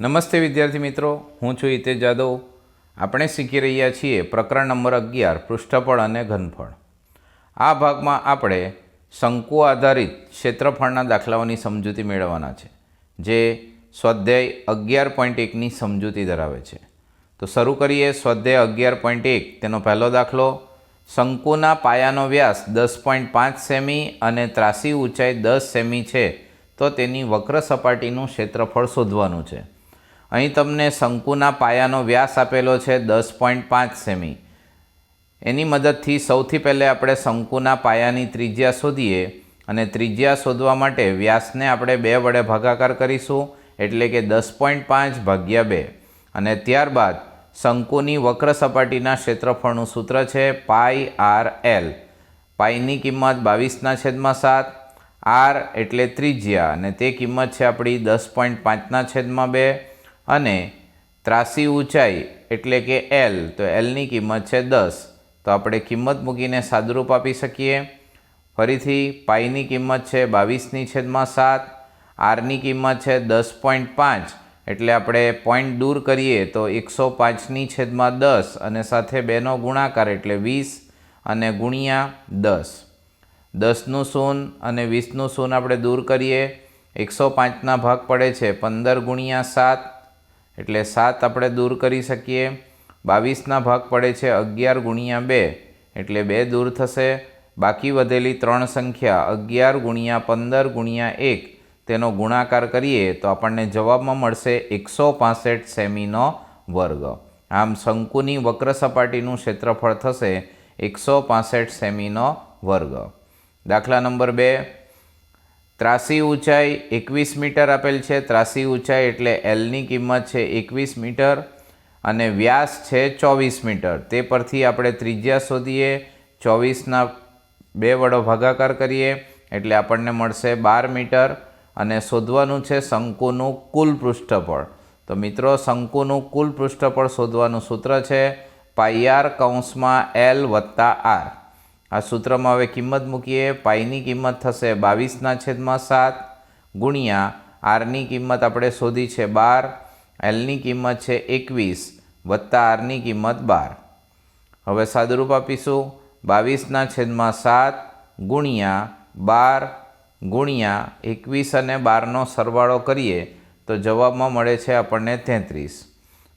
નમસ્તે વિદ્યાર્થી મિત્રો, હું છું હિતેશ જાદવ. આપણે શીખી રહ્યા છીએ પ્રકરણ નંબર અગિયાર, પૃષ્ઠફળ અને ઘનફળ. આ ભાગમાં આપણે શંકુ આધારિત ક્ષેત્રફળના દાખલાઓની સમજૂતી મેળવવાના છે, જે સ્વાધ્યાય અગિયાર પોઈન્ટ એકની સમજૂતી ધરાવે છે. તો શરૂ કરીએ સ્વાધ્યાય અગિયાર પોઈન્ટ એક, તેનો પહેલો દાખલો. શંકુના પાયાનો વ્યાસ દસ પોઈન્ટ પાંચ સેમી અને ત્રાસી ઊંચાઈ દસ સેમી છે, તો તેની વક્ર સપાટીનું ક્ષેત્રફળ શોધવાનું છે. અહીં તમને શંકુના પાયાનો વ્યાસ આપેલો છે દસ પોઈન્ટ પાંચ સેમી. એની મદદથી સૌથી પહેલે આપણે શંકુના પાયાની ત્રિજ્યા શોધીએ અને ત્રિજ્યા શોધવા માટે વ્યાસને આપણે બે વડે ભાગાકાર કરીશું એટલે કે દસ પોઈન્ટ પાંચ ભાગ્યા બે. અને ત્યારબાદ શંકુની વક્ર સપાટીના ક્ષેત્રફળનું સૂત્ર છે પાઈ આર એલ. પાઈની કિંમત બાવીસના છેદમાં સાત. આર એટલે ત્રિજ્યા અને તે કિંમત છે આપણી દસ પોઈન્ટ પાંચના છેદમાં બે. અને ત્રાસી ઊંચાઈ એટલે કે એલ તો એલની કિંમત છે દસ. તો આપણે કિંમત મૂકીને સાદુરૂપ આપી શકીએ. ફરીથી પાઈની કિંમત છે બાવીસની છેદમાં સાત. આરની કિંમત છે દસ પોઈન્ટ પાંચ. એટલે આપણે પોઈન્ટ દૂર કરીએ તો એકસો પાંચની છેદમાં દસ અને સાથે બેનો ગુણાકાર એટલે વીસ અને ગુણ્યા દસ. દસનું શૂન અને વીસનું શૂન આપણે દૂર કરીએ. એકસો પાંચના ભાગ પડે છે પંદર ગુણ્યા સાત. એટલે સાત આપણે દૂર કરી શકીએ. બાવીસના ભાગ પડે છે અગિયાર ગુણ્યા બે, એટલે બે દૂર થશે. બાકી વધેલી ત્રણ સંખ્યા અગિયાર ગુણ્યા પંદર ગુણ્યા એક, તેનો ગુણાકાર કરીએ તો આપણને જવાબમાં મળશે એકસો પાસઠ સેમીનો વર્ગ. આમ શંકુની વક્ર સપાટીનું ક્ષેત્રફળ થશે એકસો પાસઠ સેમીનો વર્ગ. દાખલા નંબર બે ત્રાસી ઊંચાઈ એકવીસ મીટર આપેલ છે. ત્રાસી ઊંચાઈ એટલે એલની કિંમત છે એકવીસ મીટર અને વ્યાસ છે ચોવીસ મીટર. તે પરથી આપણે ત્રિજ્યા શોધીએ. ચોવીસના બે વડો ભાગાકાર કરીએ એટલે આપણને મળશે બાર મીટર અને શોધવાનું છે શંકુનું કુલ પૃષ્ઠફળ. તો મિત્રો, શંકુનું કુલ પૃષ્ઠફળ શોધવાનું સૂત્ર છે પાઈઆર કૌંસમાં એલ વત્તા આર આ સૂત્રમાં હવે કિંમત મૂકીએ. પાઈની કિંમત થશે બાવીસના છેદમાં સાત ગુણ્યા આરની કિંમત આપણે શોધી છે બાર. એલની કિંમત છે એકવીસ વત્તા આરની કિંમત બાર. હવે સાદુરૂપ આપીશું. બાવીસના છેદમાં સાત ગુણ્યા બાર ગુણ્યા એકવીસ અને બારનો સરવાળો કરીએ તો જવાબમાં મળે છે આપણને તેત્રીસ.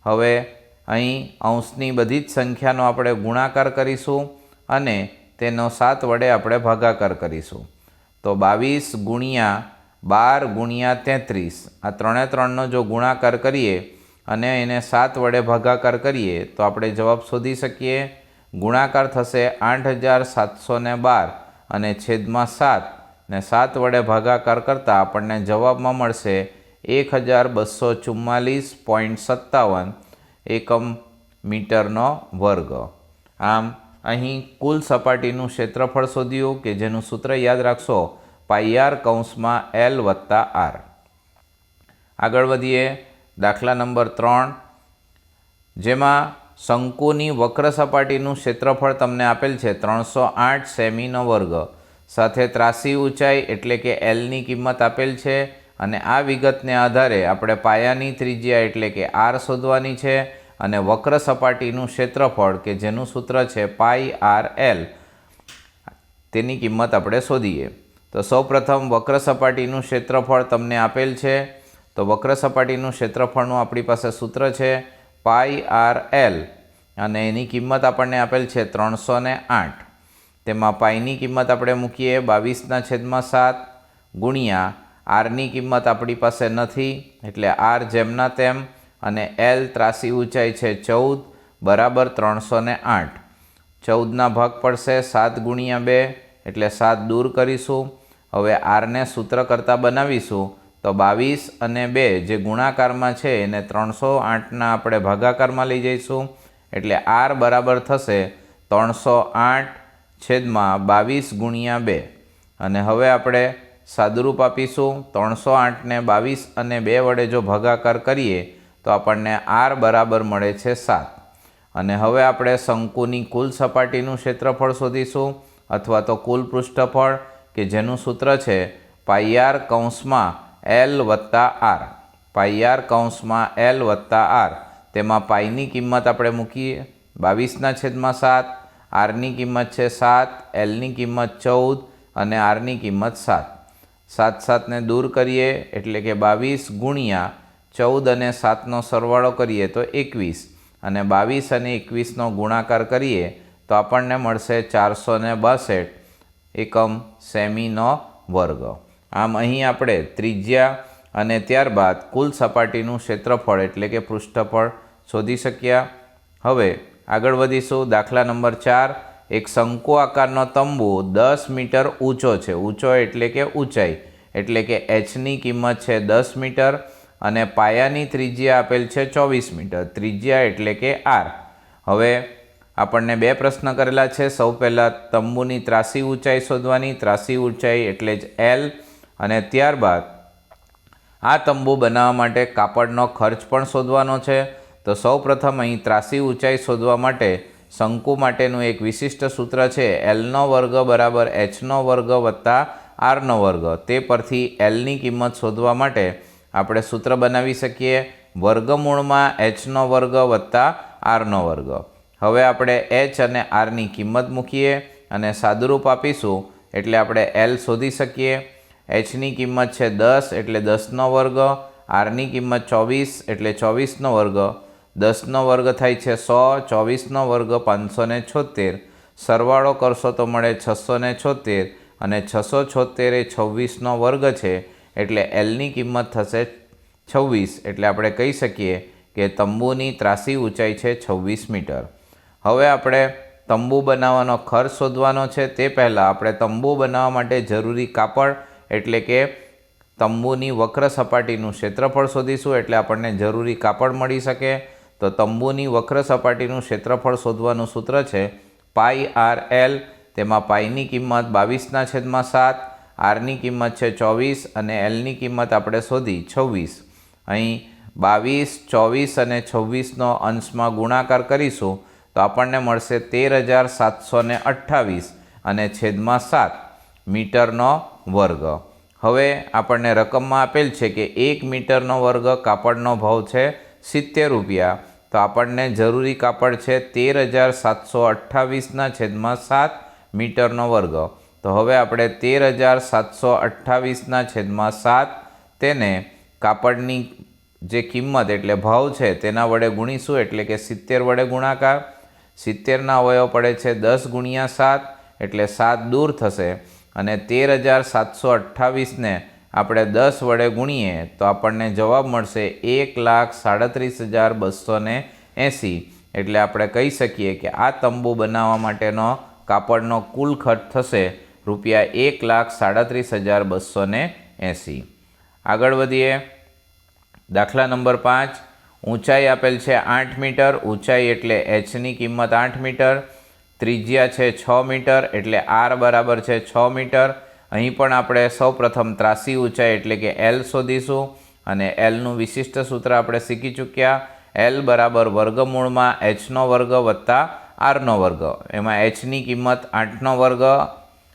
હવે અહીં અંશની બધી જ સંખ્યાનો આપણે ગુણાકાર કરીશું અને તેનો સાત વડે આપણે ભાગાકાર કરીશું. તો બાવીસ ગુણ્યા બાર ગુણ્યા તેત્રીસ. આ ત્રણે ત્રણનો જો ગુણાકાર કરીએ અને એને સાત વડે ભાગાકાર કરીએ, તો આપણે જવાબ શોધી શકીએ. ગુણાકાર થશે આઠ હજાર સાતસો ને બાર અને છેદમાં સાત. ને સાત વડે ભાગાકાર કરતાં આપણને જવાબમાં મળશે એક હજાર બસો ચુમ્માલીસ પોઈન્ટ સત્તાવન એકમ મીટરનો વર્ગ. આમ અહીં કુલ સપાટીનું ક્ષેત્રફળ શોધ્યું કે જેનું સૂત્ર યાદ રાખશો પાઈઆર કૌંસમાં એલ વત્તા આર. આગળ વધીએ, દાખલા નંબર ત્રણ. જેમાં શંકુની વક્ર સપાટીનું ક્ષેત્રફળ તમને આપેલ છે ત્રણસો આઠ સેમીનો વર્ગ. સાથે ત્રાસી ઊંચાઈ એટલે કે એલની કિંમત આપેલ છે. અને આ વિગતને આધારે આપણે પાયાની ત્રિજ્યા એટલે કે આર શોધવાની છે. અને વક્ર સપાટીનું ક્ષેત્રફળ, કે જેનું સૂત્ર છે પાઈ આર એલ, તેની કિંમત આપણે શોધીએ. તો સૌપ્રથમ વક્ર સપાટીનું ક્ષેત્રફળ તમને આપેલ છે. તો વક્ર સપાટીનું ક્ષેત્રફળનું આપણી પાસે સૂત્ર છે પાઈ આર એલ, અને એની કિંમત આપણને આપેલ છે ત્રણસો ને આઠ. તેમાં પાઈની કિંમત આપણે મૂકીએ બાવીસના છેદમાં સાત ગુણ્યા આરની કિંમત આપણી પાસે નથી, એટલે આર જેમના તેમ અને એલ ત્રાસી ઊંચાઈ છે ચૌદ, બરાબર ત્રણસો ને આઠ. ચૌદના ભાગ પડશે સાત ગુણ્યા બે, એટલે સાત દૂર કરીશું. હવે આરને સૂત્ર કરતાં બનાવીશું તો બાવીસ અને બે જે ગુણાકારમાં છે એને ત્રણસો આઠના આપણે ભાગાકારમાં લઈ જઈશું. એટલે આર બરાબર થશે ત્રણસો આઠ છેદમાં બાવીસ ગુણ્યા બે. અને હવે આપણે સાદુરૂપ આપીશું ત્રણસો આઠને બાવીસ અને બે વડે જો ભાગાકાર કરીએ તો આપણને આર બરાબર મળે છે સાત. અને હવે આપણે શંકુની કુલ સપાટીનું ક્ષેત્રફળ શોધીશું, અથવા તો કુલ પૃષ્ઠફળ, કે જેનું સૂત્ર છે પાઈઆર કૌંસમાં એલ વત્તા આર. પાઈ આર કૌંસમાં એલ વત્તા આર. તેમાં પાઈની કિંમત આપણે મૂકીએ. બાવીસના છેદમાં સાત, આરની કિંમત છે સાત, એલની કિંમત ચૌદ, અને આરની કિંમત સાત. સાત સાતને દૂર કરીએ એટલે કે બાવીસ ગુણ્યા ચૌદ અને સાતનો સરવાળો કરીએ તો એકવીસ અને બાવીસ અને એકવીસનો ગુણાકાર કરીએ તો આપણને મળશે ચારસો ને બાસઠ એકમ સેમીનો વર્ગ. આમ અહીં આપણે ત્રિજ્યા અને ત્યારબાદ કુલ સપાટીનું ક્ષેત્રફળ એટલે કે પૃષ્ઠફળ શોધી શક્યા. હવે આગળ વધીશું. દાખલા નંબર ચાર. એક શંકુ આકારનો તંબુ દસ મીટર ઊંચો છે. ઊંચો એટલે કે ઊંચાઈ. એટલે કે એચની કિંમત છે દસ મીટર. અને પાયાની ત્રિજ્યા આપેલ છે ચોવીસ મીટર. ત્રિજ્યા એટલે કે આર. હવે આપણને બે પ્રશ્ન કરેલા છે. સૌ પહેલાં તંબુની ત્રાસી ઊંચાઈ શોધવાની. ત્રાસી ઊંચાઈ એટલે જ એલ અને ત્યારબાદ આ તંબુ બનાવવા માટે કાપડનો ખર્ચ પણ શોધવાનો છે. તો સૌ પ્રથમ અહીં ત્રાસી ઊંચાઈ શોધવા માટે શંકુ માટેનું એક વિશિષ્ટ સૂત્ર છે. એલનો વર્ગ બરાબર એચનો વર્ગ વત્તા આરનો વર્ગ. તે પરથી એલની કિંમત શોધવા માટે આપણે સૂત્ર બનાવી શકીએ. વર્ગમૂળમાં એચનો વર્ગ વત્તા આરનો વર્ગ. હવે આપણે એચ અને આરની કિંમત મૂકીએ અને સાદુરૂપ આપીશું. એટલે આપણે એલ શોધી શકીએ. એચની કિંમત છે દસ, એટલે દસનો વર્ગ. આરની કિંમત ચોવીસ, એટલે ચોવીસનો વર્ગ. દસનો વર્ગ થાય છે સો ચોવીસનો વર્ગ પાંચસો ને છોતેર સરવાળો કરશો તો મળે છસો ને છોતેર અને છસો છોતેર એ છવ્વીસનો વર્ગ છે. એટલે એલની કિંમત થશે છવ્વીસ. એટલે આપણે કહી શકીએ કે તંબુની ત્રાસી ઊંચાઈ છે છવ્વીસ મીટર. હવે આપણે તંબુ બનાવવાનો ખર્ચ શોધવાનો છે. તે પહેલાં આપણે તંબુ બનાવવા માટે જરૂરી કાપડ, એટલે કે તંબુની વક્ર સપાટીનું ક્ષેત્રફળ શોધીશું, એટલે આપણને જરૂરી કાપડ મળી શકે. તો તંબુની વક્ર સપાટીનું ક્ષેત્રફળ શોધવાનું સૂત્ર છે પાઈ આર એલ તેમાં પાઈની કિંમત બાવીસના છેદમાં સાત આરની કિંમત છે ચોવીસ અને એલની કિંમત આપણે શોધી છવ્વીસ. અહીં બાવીસ, ચોવીસ અને છવ્વીસનો અંશમાં ગુણાકાર કરીશું તો આપણને મળશે તેર હજાર સાતસો ને અઠ્ઠાવીસ અને છેદમાં સાત મીટરનો વર્ગ. હવે આપણને રકમમાં આપેલ છે કે એક મીટરનો વર્ગ કાપડનો ભાવ છે સિત્તેર રૂપિયા. તો આપણને જરૂરી કાપડ છે તેર હજાર સાતસો અઠ્ઠાવીસના છેદમાં સાત મીટરનો વર્ગ. તો હવે આપણે તેર હજાર સાતસો અઠ્ઠાવીસના છેદમાં સાત તેને કાપડની જે કિંમત એટલે ભાવ છે તેના વડે ગુણીશું એટલે કે સિત્તેર વડે ગુણાકાર. સિત્તેરના અવયવ પડે છે દસ ગુણ્યા સાત એટલે સાત દૂર થશે. અને તેર હજાર સાતસો અઠ્ઠાવીસને આપણે દસ વડે ગુણીએ તો આપણને જવાબ મળશે એક લાખ સાડત્રીસ હજાર બસો ને એંસી. એટલે આપણે કહી શકીએ કે આ તંબુ બનાવવા માટેનો કાપડનો કુલ ખર્ચ થશે રૂપિયા એક લાખ સાડત્રીસ હજાર બસો ને એંસી. આગળ વધીએ. દાખલા નંબર પાંચ. ઊંચાઈ આપેલ છે આઠ મીટર. ઊંચાઈ એટલે એચની કિંમત આઠ મીટર. ત્રિજ્યા છે છ મીટર એટલે આર બરાબર છે છ મીટર. અહીં પણ આપણે સૌપ્રથમ ત્રાસી ઊંચાઈ એટલે કે એલ શોધીશું અને એલનું વિશિષ્ટ સૂત્ર આપણે શીખી ચૂક્યા. એલ બરાબર વર્ગમૂળમાં એચનો વર્ગ વત્તા આરનો વર્ગ. એમાં એચની કિંમત આઠનો વર્ગ.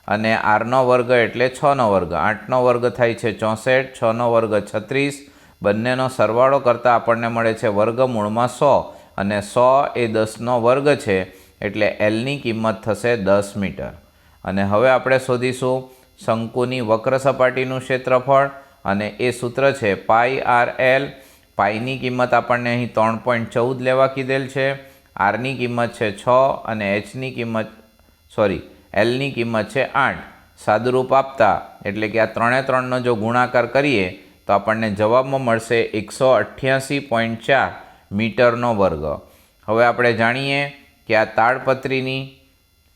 અને આરનો વર્ગ એટલે છનો વર્ગ. આઠનો વર્ગ થાય છે ચોસઠ, છનો વર્ગ છત્રીસ. બંનેનો સરવાળો કરતાં આપણને મળે છે વર્ગમૂળમાં સો. અને સો એ દસનો વર્ગ છે એટલે એલની કિંમત થશે દસ મીટર. અને હવે આપણે શોધીશું શંકુની વક્ર સપાટીનું ક્ષેત્રફળ. અને એ સૂત્ર છે પાઈ આર એલ. પાઈની કિંમત આપણને અહીં ત્રણ પોઈન્ટ ચૌદ લેવા કીધેલ છે. આરની કિંમત છે છ અને એચની કિંમત, સોરી એલની કિંમત છે આઠ. સાદુરૂપ આપતા, એટલે કે આ ત્રણે ત્રણનો જો ગુણાકાર કરીએ, તો આપણને જવાબમાં મળશે એકસો અઠ્યાસી પોઈન્ટ ચાર મીટરનો વર્ગ. હવે આપણે જાણીએ કે આ તાડપત્રીની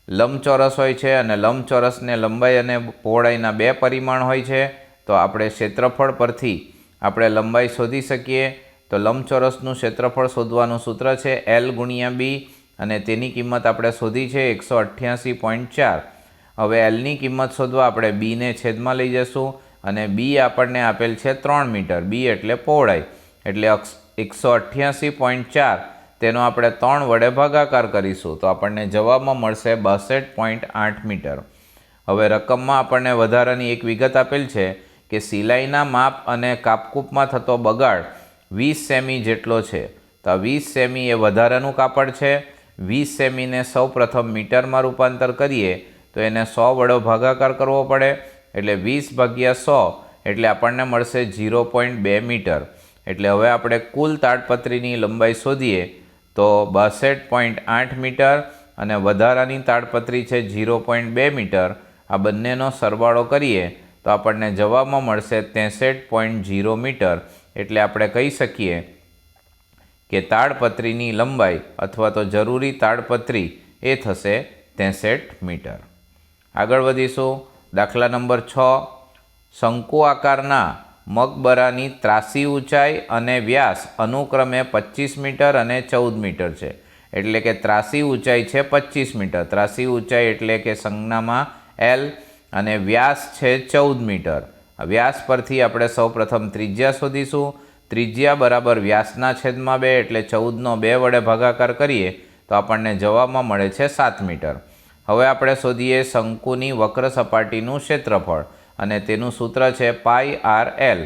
લંબચોરસ હોય છે અને લંબચોરસને લંબાઈ અને પહોળાઈના બે પરિમાણ હોય છે, તો આપણે ક્ષેત્રફળ પરથી આપણે લંબાઈ શોધી શકીએ. તો લંબચોરસનું ક્ષેત્રફળ શોધવાનું સૂત્ર છે એલ ગુણ્યા બી અને તેની કિંમત આપણે શોધી છે એકસો અઠ્યાસી પોઈન્ટ ચાર. હવે એલની કિંમત શોધવા આપણે બીને છેદમાં લઈ જશું અને બી આપણને આપેલ છે ત્રણ મીટર. બી એટલે પહોળાઈ. એટલે એકસો અઠ્યાસી પોઈન્ટ ચાર. તેનો આપણે ત્રણ વડે ભાગાકાર કરીશું. તો આપણને જવાબમાં મળશે બાસઠ પોઈન્ટ આઠ મીટર. હવે રકમમાં આપણને વધારાની એક વિગત આપેલ છે કે સિલાઈના માપ અને કાપકૂપમાં થતો બગાડ વીસ સેમી જેટલો છે. તો વીસ સેમી એ વધારાનું કાપડ છે. વીસ સેમીને સૌ પ્રથમ મીટરમાં રૂપાંતર કરીએ, તો એને સો વડો ભાગાકાર કરવો પડે, એટલે વીસ ભાગ્યા સો, એટલે આપણને મળશે ઝીરો પોઈન્ટ બે મીટર. એટલે હવે આપણે કુલ તાડપત્રીની લંબાઈ શોધીએ, તો બાસઠ પોઈન્ટ આઠ મીટર અને વધારાની તાડપત્રી છે ઝીરો પોઈન્ટ બે મીટર. આ બંનેનો સરવાળો કરીએ, તો આપણને જવાબમાં મળશે ત્રેસઠ પોઈન્ટ ઝીરો મીટર. એટલે આપણે કહી શકીએ કે તાડપત્રીની લંબાઈ અથવા તો જરૂરી તાડપત્રી એ થશે ત્રેસઠ મીટર. આગળ વધીશું. દાખલા નંબર છ. શંકુ આકારના મકબરાની ત્રાસી ઊંચાઈ અને વ્યાસ અનુક્રમે પચીસ મીટર અને ચૌદ મીટર છે. એટલે કે ત્રાસી ઊંચાઈ છે પચીસ મીટર. ત્રાસી ઊંચાઈ એટલે કે સંજ્ઞામાં એલ અને વ્યાસ છે ચૌદ મીટર. વ્યાસ પરથી આપણે સૌપ્રથમ ત્રિજ્યા શોધીશું. ત્રિજ્યા બરાબર વ્યાસના છેદમાં બે એટલે ચૌદનો બે વડે ભાગાકાર કરીએ તો આપણને જવાબમાં મળે છે સાત મીટર. હવે આપણે શોધીએ શંકુની વક્ર સપાટીનું ક્ષેત્રફળ અને તેનું સૂત્ર છે પાઈ આર એલ.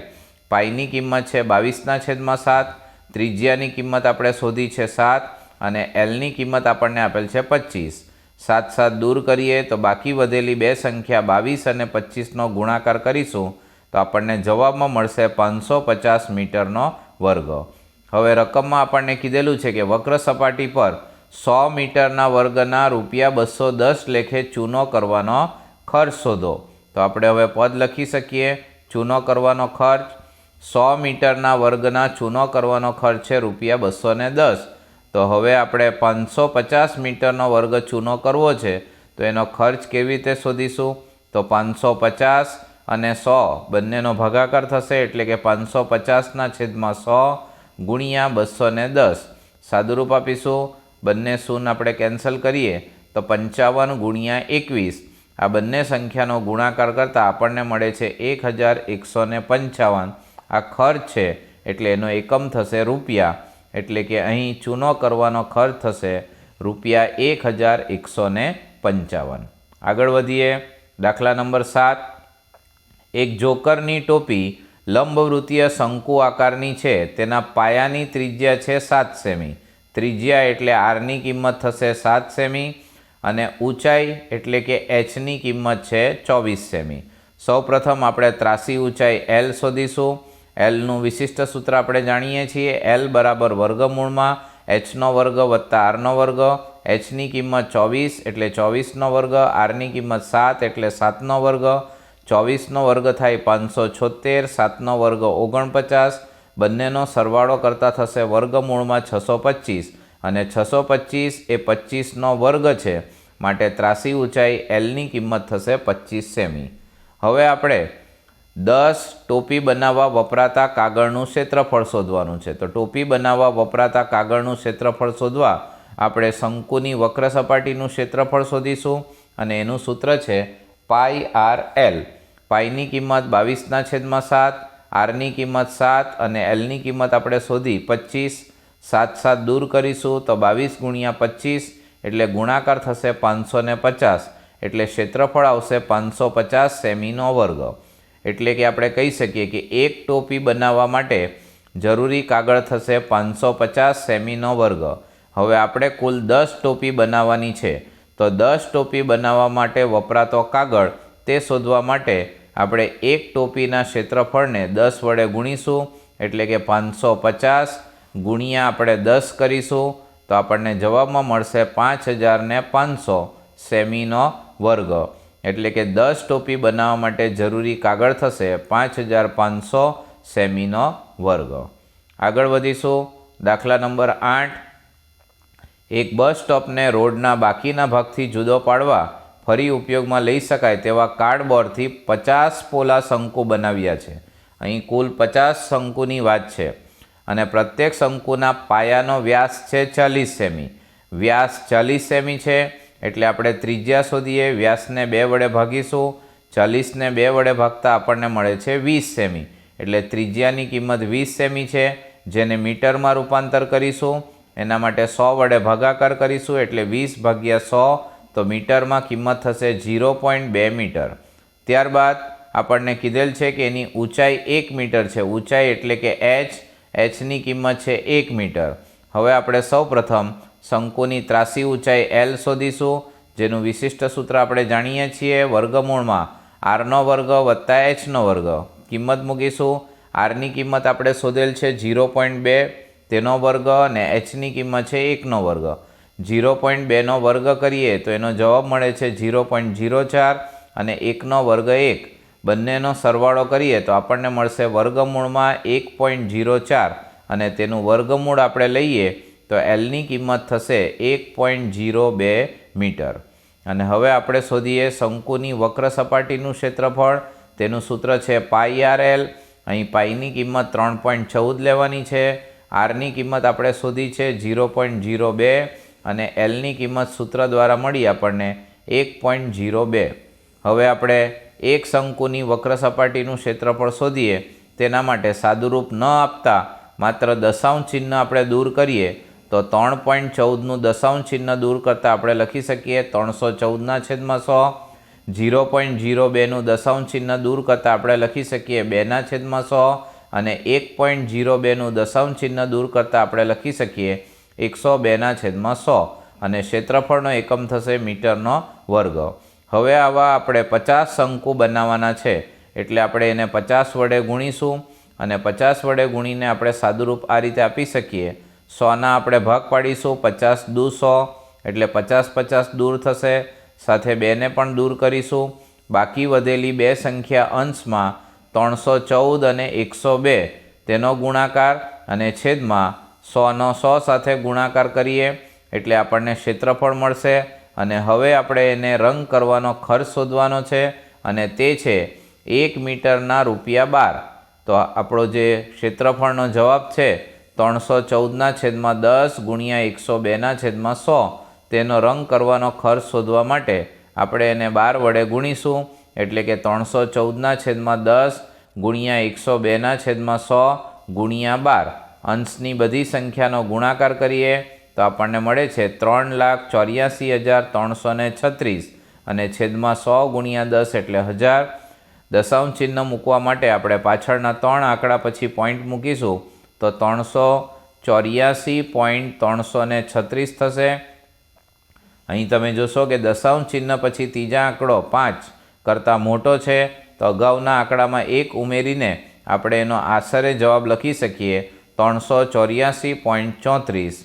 પાઈની કિંમત છે બાવીસના છેદમાં સાત, ત્રિજ્યાની કિંમત આપણે શોધી છે સાત અને એલની કિંમત આપણને આપેલ છે પચીસ સાત સાત દૂર કરીએ તો બાકી વધેલી બે સંખ્યા બાવીસ અને પચીસનો ગુણાકાર કરીશું તો આપણને જવાબમાં મળશે પાંચસો પચાસ મીટરનો વર્ગ. હવે રકમમાં આપણને કીધેલું છે કે વક્ર સપાટી પર સો મીટરના વર્ગના રૂપિયા બસો દસ લેખે ચૂનો કરવાનો ખર્ચ શોધો. તો આપણે હવે પદ લખી શકીએ. ચૂનો કરવાનો ખર્ચ. સો મીટરના વર્ગના ચૂનો કરવાનો ખર્ચ છે રૂપિયા બસો દસ. તો હવે આપણે પાંચસો પચાસ મીટરનો વર્ગ ચૂનો કરવો છે, તો એનો ખર્ચ કેવી રીતે શોધીશું? તો પાંચસો પચાસ અને સો. બંનેનો ભાગાકાર થશે એટલે કે પાંચસો પચાસના છેદમાં સો ગુણ્યા બસો ને દસ. સાદુરૂપ આપીશું. બંને શૂન આપણે કેન્સલ કરીએ તો પંચાવન ગુણ્યા એકવીસ. આ બંને સંખ્યાનો ગુણાકાર કરતાં આપણને મળે છે એક હજાર એકસો ને પંચાવન. આ ખર્ચ છે એટલે એનો એકમ થશે રૂપિયા. એટલે કે અહીં ચૂનો કરવાનો ખર્ચ થશે રૂપિયા એક હજાર એકસો ને પંચાવન. આગળ વધીએ. દાખલા નંબર સાત. એક જોકરની ટોપી લંબવૃત્તીય શંકુ આકારની છે. તેના પાયાની ત્રિજ્યા છે સાત સેમી. ત્રિજ્યા એટલે આરની કિંમત થશે સાત સેમી અને ઊંચાઈ એટલે કે એચની કિંમત છે ચોવીસ સેમી. સૌપ્રથમ આપણે ત્રાસી ઊંચાઈ એલ શોધીશું. એલનું વિશિષ્ટ સૂત્ર આપણે જાણીએ છીએ. એલ બરાબર વર્ગમૂળમાં એચનો વર્ગ વત્તા આરનો વર્ગ. એચની કિંમત ચોવીસ એટલે ચોવીસનો વર્ગ. આરની કિંમત સાત એટલે સાતનો વર્ગ. ચોવીસનો વર્ગ થાય પાંચસો છોતેર સાતનો વર્ગ ઓગણપચાસ, બંનેનો સરવાળો કરતાં થશે વર્ગમૂળમાં છસો પચીસ અને છસો પચીસ એ પચીસનો વર્ગ છે, માટે ત્રાસી ઊંચાઈ એલની કિંમત થશે પચીસ સેમી. હવે આપણે દસ ટોપી બનાવવા વપરાતા કાગળનું ક્ષેત્રફળ શોધવાનું છે. તો ટોપી બનાવવા વપરાતા કાગળનું ક્ષેત્રફળ શોધવા આપણે શંકુની વક્ર સપાટીનું ક્ષેત્રફળ શોધીશું અને એનું સૂત્ર છે પાઈ આર એલ. પાઈની કિંમત બાવીસના છેદમાં સાત, આરની કિંમત સાત અને એલની કિંમત આપણે શોધી પચીસ, સાત સાત દૂર કરીશું તો બાવીસ ગુણ્યા પચીસ એટલે ગુણાકાર થશે પાંચસો ને પચાસ, એટલે ક્ષેત્રફળ આવશે પાંચસો પચાસ સેમીનો વર્ગ. એટલે કે આપણે કહી શકીએ કે એક ટોપી બનાવવા માટે જરૂરી કાગળ થશે પાંચસો પચાસ સેમીનો વર્ગ. હવે આપણે કુલ દસ ટોપી બનાવવાની છે. તો દસ ટોપી બનાવવા માટે વપરાતો કાગળ તે શોધવા માટે આપણે એક ટોપીના ક્ષેત્રફળને દસ વડે ગુણીશું, એટલે કે પાંચસો પચાસ ગુણ્યા આપણે દસ કરીશું, તો આપણને જવાબમાં મળશે પાંચ હજાર ને પાંચસો સેમીનો વર્ગ. એટલે કે દસ ટોપી બનાવવા માટે જરૂરી કાગળ થશે પાંચ હજાર પાંચસો સેમીનો વર્ગ. આગળ વધીશું. દાખલા નંબર આઠ. એક બસ સ્ટોપને રોડના બાકીના ભાગથી જુદો પાડવા ફરી ઉપયોગમાં લઈ શકાય તેવા કાર્ડબોર્ડથી પચાસ પોલા શંકુ બનાવ્યા છે. અહીં કુલ પચાસ શંકુની વાત છે અને પ્રત્યેક શંકુના પાયાનો વ્યાસ છે ચાલીસ સેમી. વ્યાસ ચાલીસ સેમી છે એટલે આપણે ત્રિજ્યા શોધીએ, વ્યાસને બે વડે ભાગીશું. ચાલીસને બે વડે ભાગતા આપણને મળે છે વીસ સેમી. એટલે ત્રિજ્યાની કિંમત વીસ સેમી છે, જેને મીટરમાં રૂપાંતર કરીશું. એના માટે સો વડે ભાગાકાર કરીશું એટલે વીસ ભાગ્યા સો તો મીટરમાં કિંમત થશે ઝીરો પોઈન્ટ બે મીટર. ત્યારબાદ આપણને કીધેલ છે કે એની ઊંચાઈ એક મીટર છે. ઊંચાઈ એટલે કે એચ એચની કિંમત છે એક મીટર. હવે આપણે સૌપ્રથમ શંકુની ત્રાસી ઊંચાઈ એલ શોધીશું, જેનું વિશિષ્ટ સૂત્ર આપણે જાણીએ છીએ વર્ગમૂળમાં. આરનો વર્ગ વત્તા એચનો વર્ગ. કિંમત મૂકીશું. આરની કિંમત આપણે શોધેલ છે ઝીરો પોઈન્ટ બે, તેનો વર્ગ અને એચની કિંમત છે એકનો વર્ગ. ઝીરો પોઈન્ટ બેનો વર્ગ કરીએ તો એનો જવાબ મળે છે ઝીરો પોઈન્ટ ઝીરો ચાર અને એકનો વર્ગ એક. બંનેનો સરવાળો કરીએ તો આપણને મળશે વર્ગમૂળમાં એક પોઈન્ટ ઝીરો ચાર અને તેનું વર્ગમૂળ આપણે લઈએ તો એલની કિંમત થશે એક પોઈન્ટ ઝીરો બે મીટર. અને હવે આપણે શોધીએ શંકુની વક્ર સપાટીનું ક્ષેત્રફળ. તેનું સૂત્ર છે પાઈ આર એલ. અહીં પાઈની કિંમત ત્રણ પોઈન્ટ ચૌદ લેવાની છે. આરની કિંમત આપણે શોધી છે ઝીરો પોઈન્ટ ઝીરો બે. અને એલની કિંમત સૂત્ર દ્વારા મળી આપણને એક પોઈન્ટ ઝીરો બે. હવે આપણે એક શંકુની વક્ર સપાટીનું ક્ષેત્રફળ શોધીએ, તેના માટે સાદુરૂપ ન આપતા માત્ર દશાંશ ચિહ્ન આપણે દૂર કરીએ, તો ત્રણ પોઈન્ટ ચૌદનું દશાંશ ચિહ્ન દૂર કરતાં આપણે લખી શકીએ ત્રણસો ચૌદના છેદમાં સો. ઝીરો પોઈન્ટ ઝીરો બેનું દશાંશ ચિહ્ન દૂર કરતાં આપણે લખી શકીએ બેના છેદમાં સો. અને એક પોઈન્ટ ઝીરો બેનું દશાંશ ચિહ્ન દૂર કરતાં આપણે લખી શકીએ એકસો બેના છેદમાં સો અને ક્ષેત્રફળનો એકમ થશે મીટરનો વર્ગ. હવે આવા આપણે પચાસ શંકુ બનાવવાના છે, એટલે આપણે એને પચાસ વડે ગુણીશું અને પચાસ વડે ગુણીને આપણે સાદુરૂપ આ રીતે આપી શકીએ. સોના આપણે ભાગ પાડીશું, પચાસ દુ સો, એટલે પચાસ પચાસ દૂર થશે. સાથે બેને પણ દૂર કરીશું. બાકી વધેલી બે સંખ્યા અંશમાં ત્રણસો ચૌદ અને એકસો બે, તેનો ગુણાકાર અને છેદમાં સોનો સો સાથે ગુણાકાર કરીએ એટલે આપણને ક્ષેત્રફળ મળશે અને હવે આપણે એને રંગ કરવાનો ખર્ચ શોધવાનો છે અને તે છે એક મીટરના રૂપિયા બાર. તો આપણો જે ક્ષેત્રફળનો જવાબ છે ત્રણસો ચૌદના છેદમાં દસ ગુણ્યા એકસો બેના છેદમાં સો. તેનો રંગ કરવાનો ખર્ચ શોધવા માટે આપણે એને બાર વડે ગુણીશું એટલે કે ત્રણસો ચૌદના છેદમાં દસ ગુણ્યા એકસો બેના છેદમાં સો ગુણ્યા બાર. અંશની બધી સંખ્યાનો ગુણાકાર કરીએ તો આપણને મળે છે ત્રણ લાખ ચોર્યાસી હજાર ત્રણસો છત્રીસ અને છેદમાં સો ગુણ્યા દસ એટલે હજાર. દશાંશ ચિહ્ન મૂકવા માટે આપણે પાછળના ત્રણ આંકડા પછી પોઈન્ટ મૂકીશું. તો ત્રણસો ચોર્યાસી પોઈન્ટ ત્રણસો છત્રીસ થશે. અહીં તમે જોશો કે દશાંશ ચિહ્ન પછી ત્રીજા આંકડો પાંચ કરતાં મોટો છે. તો અગાઉના આંકડામાં એક ઉમેરીને આપણે એનો આશરે જવાબ લખી શકીએ. ત્રણસો ચોર્યાસી પોઈન્ટ ચોત્રીસ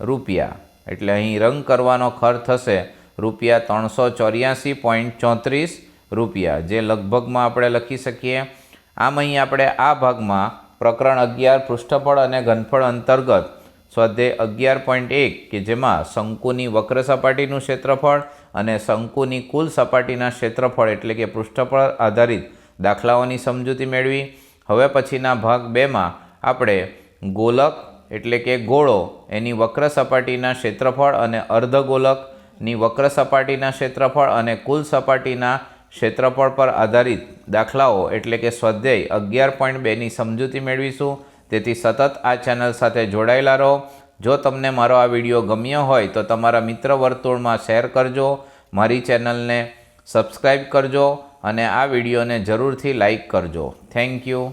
રૂપિયા. એટલે અહીં રંગ કરવાનો ખર્ચ થશે રૂપિયા ત્રણસો ચોર્યાસી પોઈન્ટ ચોત્રીસ રૂપિયા, જે લગભગમાં આપણે લખી શકીએ. આમ અહીં આપણે આ ભાગમાં પ્રકરણ અગિયાર પૃષ્ઠફળ અને ઘનફળ અંતર્ગત સ્વાધ્યાય અગિયાર પોઈન્ટ એક, કે જેમાં શંકુની વક્ર સપાટીનું ક્ષેત્રફળ અને શંકુની કુલ સપાટીના ક્ષેત્રફળ એટલે કે પૃષ્ઠફળ આધારિત દાખલાઓની સમજૂતી મેળવી. હવે પછીના ભાગ બેમાં આપણે ગોલક એટલે કે ગોળો, એની વક્ર સપાટીના ક્ષેત્રફળ અને અર્ધગોલકની વક્ર સપાટીના ક્ષેત્રફળ અને કુલ સપાટીના ક્ષેત્રફળ પર આધારિત દાખલાઓ એટલે કે સ્વાધ્યાય અગિયાર પોઈન્ટ બેની સમજૂતી મેળવીશું. તેથી સતત આ ચેનલ સાથે જોડાયેલા રહો. જો તમને મારો આ વીડિયો ગમ્યો હોય તો તમારા મિત્ર વર્તુળમાં શેર કરજો, મારી ચેનલને સબસ્ક્રાઈબ કરજો અને આ વિડીયોને જરૂરથી લાઈક કરજો. Thank you.